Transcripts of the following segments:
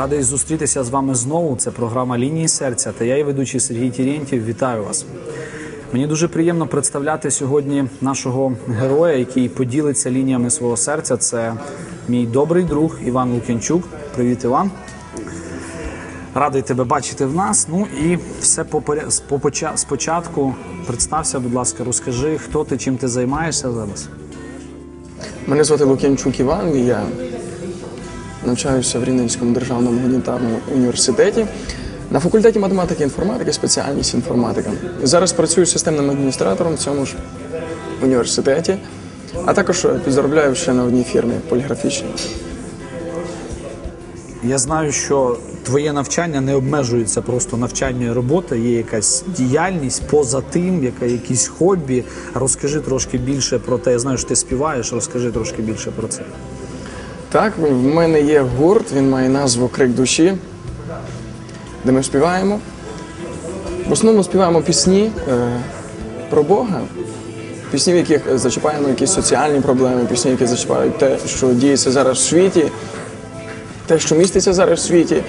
Радий зустрітися з вами знову. Це програма Лінії серця. Та я і ведучий Сергій Тірєнтів. Вітаю вас. Мені дуже приємно представляти сьогодні нашого героя, який поділиться лініями свого серця. Це мій добрий друг Іван Лук'янчук. Привіт, Іван. Радий тебе бачити в нас. Ну і все по спочатку. Представся, будь ласка, розкажи, хто ти, чим ти займаєшся зараз. Мене звати Лук'янчук Іван, я навчаюся в Рівненському державному гуманітарному університеті на факультеті математики і інформатики, спеціальність інформатика. Зараз працюю системним адміністратором в цьому ж університеті, а також підзаробляю ще на одній фірмі поліграфічній. Я знаю, що твоє навчання не обмежується просто навчанням і роботою, є якась діяльність поза тим, яка якісь хобі. Розкажи трошки більше про те. Я знаю, що ти співаєш, розкажи трошки більше про це. Так, в мене є гурт, він має назву Крик душі, де ми співаємо. В основному співаємо пісні е, про Бога, пісні, в яких зачіпаємо якісь соціальні проблеми, пісні, які зачіпають те, що діється зараз в світі, те, що міститься зараз в світі,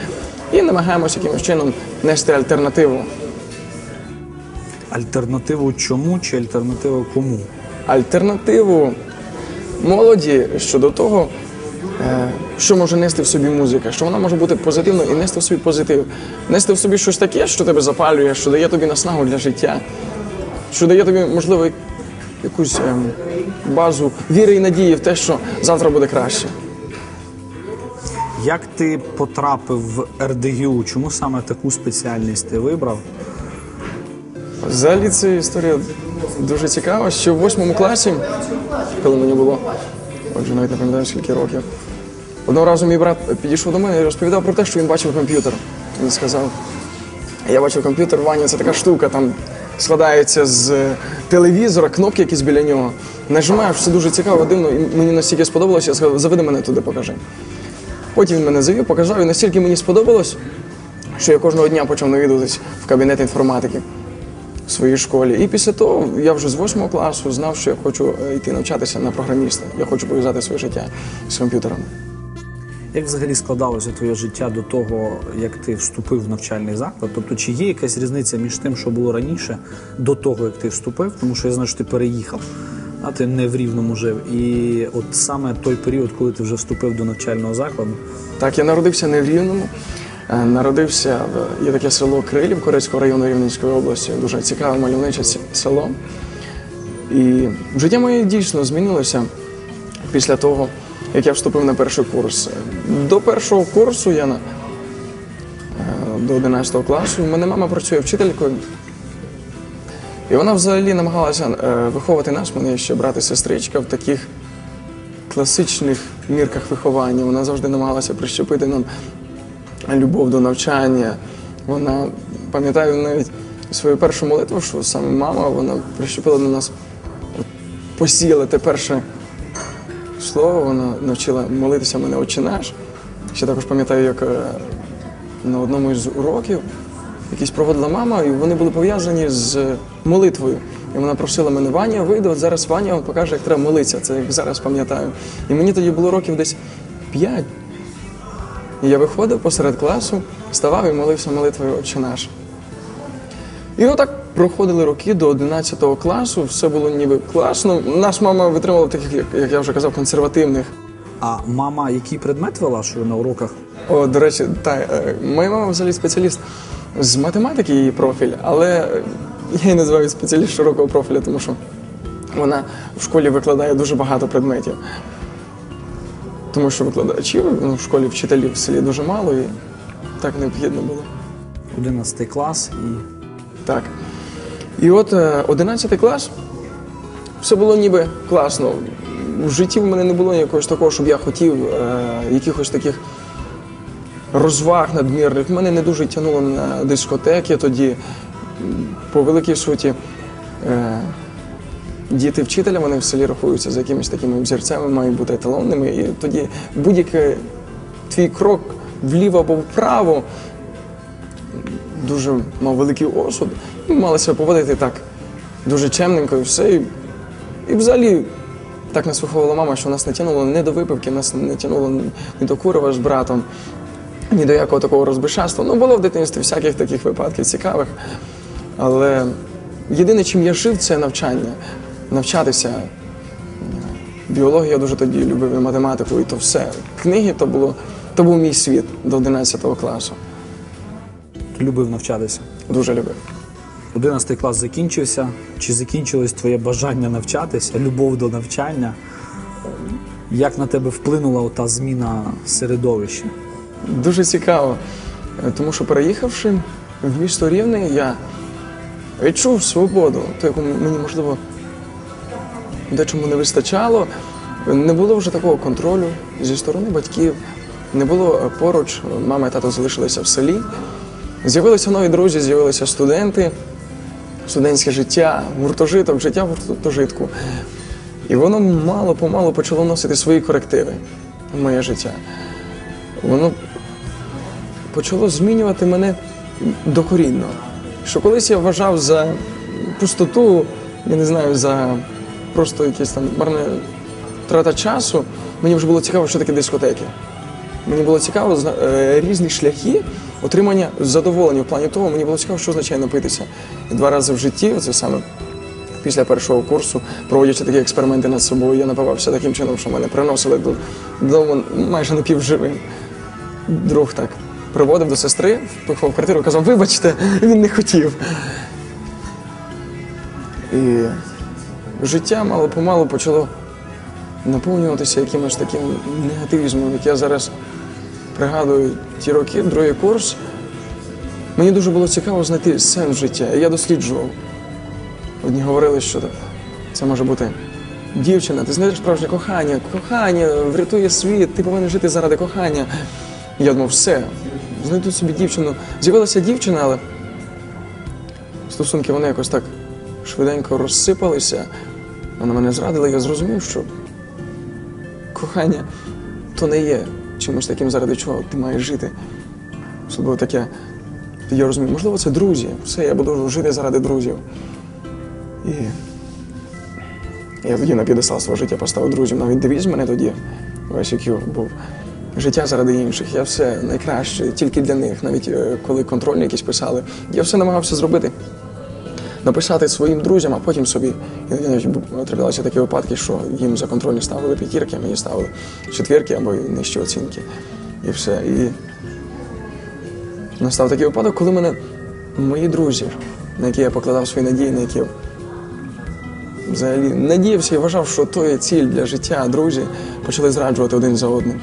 і намагаємося якимось чином нести альтернативу. Альтернативу чому чи альтернативу кому? альтернативу молоді щодо того, що може нести в собі музика, що вона може бути позитивною і нести в собі позитив, нести в собі щось таке, що тебе запалює, що дає тобі наснагу для життя, що дає тобі, можливо, якусь ем, базу віри і надії в те, що завтра буде краще. Як ти потрапив в РДГУ? Чому саме таку спеціальність ти вибрав? Взагалі ця історія дуже цікава, що в восьмому класі, коли мені було, отже, навіть не пам'ятаю скільки років, одного разу мій брат підійшов до мене і розповідав про те, що він бачив комп'ютер. Він сказав: я бачив комп'ютер, Ваня, це така штука, там складається з телевізора, кнопки якісь біля нього. Нажимаєш, все дуже цікаво, дивно, і мені настільки сподобалося, я сказав, заведи мене туди, покажи. Потім він мене завів, показав, і настільки мені сподобалось, що я кожного дня почав навідуватись в кабінет інформатики в своїй школі. І після того я вже з восьмого класу знав, що я хочу е, йти навчатися на програміста. Я хочу пов'язати своє життя з комп'ютерами. Як взагалі складалося твоє життя до того, як ти вступив в навчальний заклад? Тобто, чи є якась різниця між тим, що було раніше, до того, як ти вступив? Тому що я знаю, що ти переїхав, а ти не в рівному жив. І от саме той період, коли ти вже вступив до навчального закладу, Так, я народився не в Рівному. Е, Народився є таке село Крилів Корецького району Рівненської області. Дуже цікаве мальовниче село. І життя моє дійсно змінилося після того, як я вступив на перший курс. До першого курсу я е, до 11 класу. У мене мама працює вчителькою. І вона взагалі намагалася е, виховувати нас, мене ще брат і сестричка в таких класичних мірках виховання. Вона завжди намагалася прищепити нам любов до навчання. Вона, пам'ятаю навіть свою першу молитву, що саме мама вона прищепила до нас, посіяла те перше слово, вона навчила молитися мене «Отче наш. Ще також пам'ятаю, як е, на одному із уроків якийсь проводила мама, і вони були пов'язані з молитвою. І вона просила мене, Ваня, вийде, от зараз Ваня вам покаже, як треба молитися. Це як зараз пам'ятаю. І мені тоді було років десь п'ять. І я виходив посеред класу, ставав і молився молитвою Отче наш. І отак проходили роки до 11 класу, все було ніби класно. Нас мама витримала таких, як, я вже казав, консервативних. а мама який предмет вела, що на уроках? О, до речі, та, е, моя мама взагалі спеціаліст з математики її профіль, але я її називаю спеціаліст широкого профіля, тому що вона в школі викладає дуже багато предметів. Тому що викладачів ну, в школі вчителів в селі дуже мало і так необхідно було. 11 клас і Так. І от е, 11 клас, все було ніби класно. В житті в мене не було якогось такого, щоб я хотів е, якихось таких розваг надмірних. Мене не дуже тягнуло на дискотеки тоді. По великій суті, е, діти вчителя вони в селі рахуються за якимись такими взірцями, мають бути еталонними. І тоді будь-який твій крок вліво або вправо дуже мав великий осуд. І мали себе поводити так дуже чемненько і все. І, і взагалі так нас виховувала мама, що нас не тянуло не до випивки, нас не тянуло ні до курива з братом. ні до якого такого розбишацтва. Ну, було в дитинстві всяких таких випадків цікавих. Але єдине, чим я жив, це навчання. Навчатися. Біологію я дуже тоді любив і математику, і то все. Книги то було, то був мій світ до 11 класу. Любив навчатися. Дуже любив. 11 клас закінчився. Чи закінчилось твоє бажання навчатися, любов до навчання? Як на тебе вплинула ота зміна середовища? Дуже цікаво, тому що переїхавши в місто Рівне, я відчув свободу, ту, яку мені можливо дечому не вистачало. Не було вже такого контролю зі сторони батьків, не було е, поруч. Мама і тато залишилися в селі. З'явилися нові друзі, з'явилися студенти, студентське життя, гуртожиток, життя в гуртожитку. І воно мало помалу почало носити свої корективи в моє життя. Воно почало змінювати мене докорінно. Що колись я вважав за пустоту, я не знаю, за просто якесь там марне трата часу, мені вже було цікаво, що таке дискотеки. Мені було цікаво е, різні шляхи отримання задоволення в плані того, мені було цікаво, що означає напитися. І два рази в житті, це саме після першого курсу, проводячи такі експерименти над собою, я напивався таким чином, що мене приносили додому майже напівживим. Друг так приводив до сестри, впихав в квартиру, казав, вибачте, він не хотів. І життя мало помалу почало наповнюватися якимось таким негативізмом, як я зараз пригадую ті роки, другий курс. Мені дуже було цікаво знайти сенс життя. Я досліджував. Одні говорили, що це може бути дівчина, ти знаєш справжнє кохання, кохання врятує світ, ти повинен жити заради кохання. Я думав, все, знайду собі дівчину. З'явилася дівчина, але стосунки вони якось так швиденько розсипалися. Вона мене зрадила, я зрозумів, що кохання то не є чимось таким, заради чого ти маєш жити. Особливо таке. Я розумію, можливо, це друзі. Все, я буду жити заради друзів. І я тоді на підестал свого життя поставив друзів. Навіть девіз в мене тоді, весь який був. Життя заради інших. Я все найкраще, тільки для них. Навіть е, коли контрольні якісь писали, я все намагався зробити. Написати своїм друзям, а потім собі. Іноді навіть траплялися такі випадки, що їм за контрольні ставили п'ятірки, а мені ставили четвірки або нижчі оцінки. І все. І настав такий випадок, коли мене мої друзі, на які я покладав свої надії, на які я взагалі надіявся і вважав, що то є ціль для життя, друзі, почали зраджувати один за одним.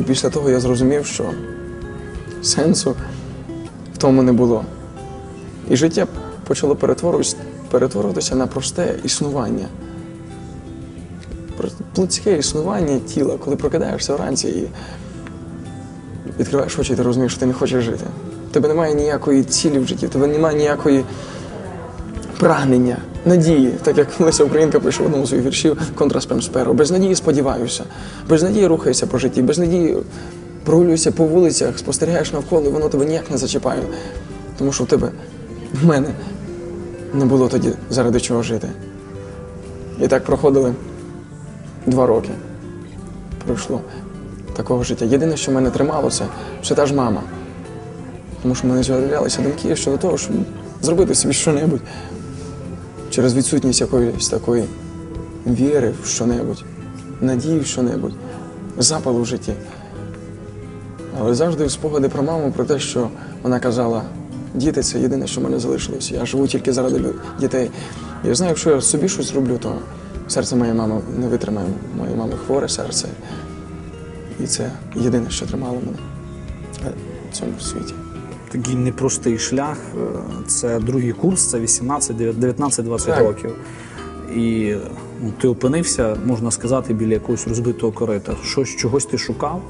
І після того я зрозумів, що сенсу в тому не було. І життя почало перетворюватися, на просте існування. Плотське існування тіла, коли прокидаєшся вранці і відкриваєш очі, ти розумієш, що ти не хочеш жити. Тебе немає ніякої цілі в житті, тебе немає ніякої прагнення, надії, так як Леся Українка пише в одному з своїх віршів контраспем сперу. Без надії сподіваюся, без надії рухаєшся по житті, без надії прогулюєшся по вулицях, спостерігаєш навколо, і воно тебе ніяк не зачіпає. Тому що в тебе, в мене, не було тоді заради чого жити. І так проходили два роки. Пройшло такого життя. Єдине, що мене тримало, це все та ж мама. Тому що в мене з'являлися думки щодо того, щоб зробити собі що-небудь через відсутність якоїсь такої віри в що-небудь, надії в що-небудь, запалу в житті. Але завжди в спогади про маму, про те, що вона казала, діти це єдине, що в мене залишилось. Я живу тільки заради дітей. Я знаю, якщо я собі щось зроблю, то серце моєї мами не витримає. Моєї мами хворе серце. І це єдине, що тримало мене в цьому світі. Такий непростий шлях. Це другий курс, це 18, 19-20 Так. років. І ну, ти опинився, можна сказати, біля якогось розбитого корита. Щось чогось ти шукав,